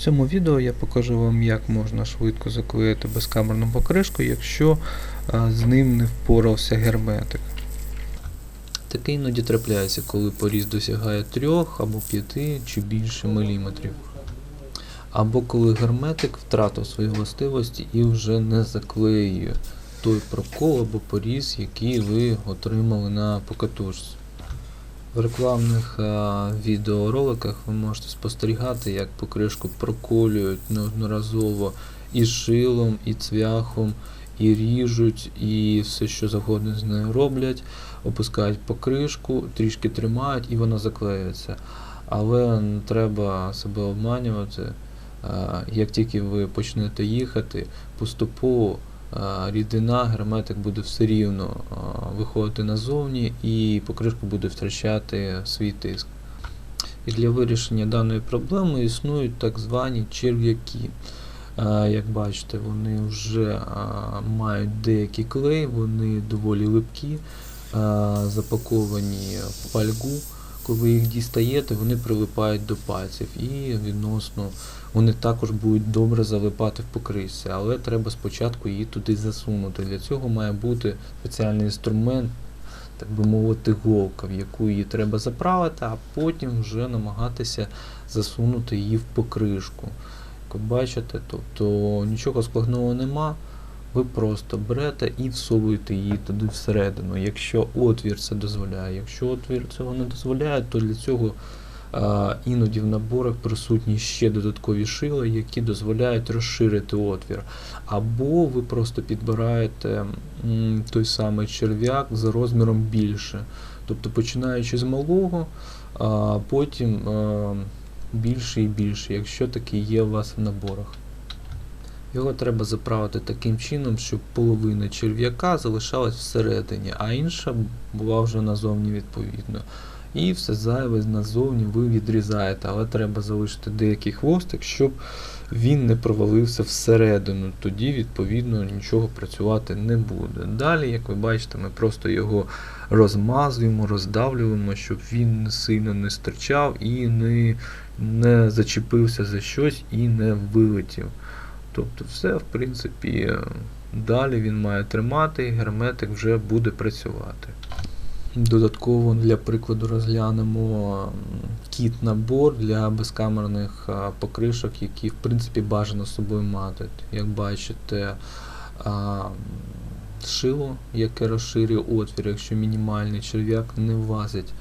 В цьому відео я покажу вам, як можна швидко заклеїти безкамерну покришку, якщо а, з ним не впорався герметик. Таке іноді трапляється, коли поріз досягає 3 або 5 чи більше міліметрів. Або коли герметик втратив свої властивості і вже не заклеює той прокол або поріз, який ви отримали на покатушці. В рекламних а, відеороликах ви можете спостерігати, як покришку проколюють неодноразово і шилом, і цвяхом, і ріжуть, і все, що завгодно з нею роблять, опускають покришку, трішки тримають і вона заклеюється. Але не треба себе обманювати. А, Як тільки ви почнете їхати, поступово рідина, герметик буде все рівно виходити назовні і покришка буде втрачати свій тиск. І для вирішення даної проблеми існують так звані черв'яки. Як бачите, вони вже мають деякий клей, вони доволі липкі, запаковані в фольгу. Коли ви їх дістаєте, вони прилипають до пальців і відносно вони також будуть добре залипати в покришці, але треба спочатку її туди засунути. Для цього має бути спеціальний інструмент, так би мовити, голка, в яку її треба заправити, а потім вже намагатися засунути її в покришку. Як ви бачите, тобто нічого складного нема. Ви просто берете і всовуєте її туди всередину, якщо отвір це дозволяє. Якщо отвір цього не дозволяє, то для цього а, іноді в наборах присутні ще додаткові шила, які дозволяють розширити отвір. Або ви просто підбираєте м, той самий черв'як за розміром більше. Тобто починаючи з малого, а потім а, більше і більше, якщо такий є у вас в наборах. Його треба заправити таким чином, щоб половина черв'яка залишалась всередині, а інша була вже назовні відповідно. І все зайве назовні ви відрізаєте, але треба залишити деякий хвостик, щоб він не провалився всередину. Тоді, відповідно, нічого працювати не буде. Далі, як ви бачите, ми просто його розмазуємо, роздавлюємо, щоб він сильно не стирчав і не, не зачепився за щось і не вилетів. Тобто все, в принципі, далі він має тримати, і герметик вже буде працювати. Додатково для прикладу розглянемо кіт-набор для безкамерних покришок, які в принципі бажано з собою мати. Як бачите, шило, яке розширює отвір, якщо мінімальний черв'як не влазить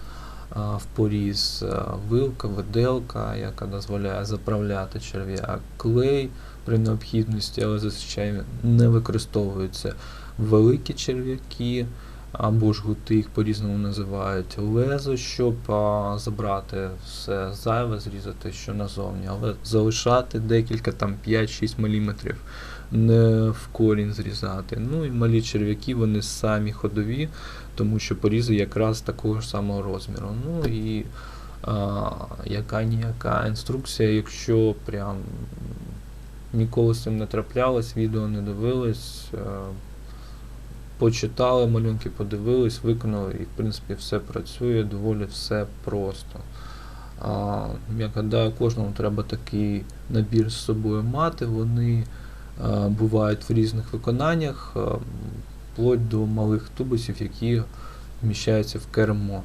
в поріз, вилка, виделка, яка дозволяє заправляти черв'як, клей при необхідності, але зазвичай не використовуються великі черв'яки або жгути, їх по-різному називають, лезо, щоб забрати все зайве, зрізати що назовні, але залишати декілька там 5-6 мм, не в корінь зрізати. Ну і малі черв'яки, вони самі ходові, тому що порізи якраз такого ж самого розміру. Ну і а, яка ніяка інструкція, якщо прям ніколи з цим не траплялось, відео не дивились. е, Почитали малюнки, подивились, виконали, і в принципі все працює, доволі все просто. А, я гадаю, кожному треба такий набір з собою мати. Вони бувають в різних виконаннях, а, вплоть до малих тубусів, які вміщаються в кермо.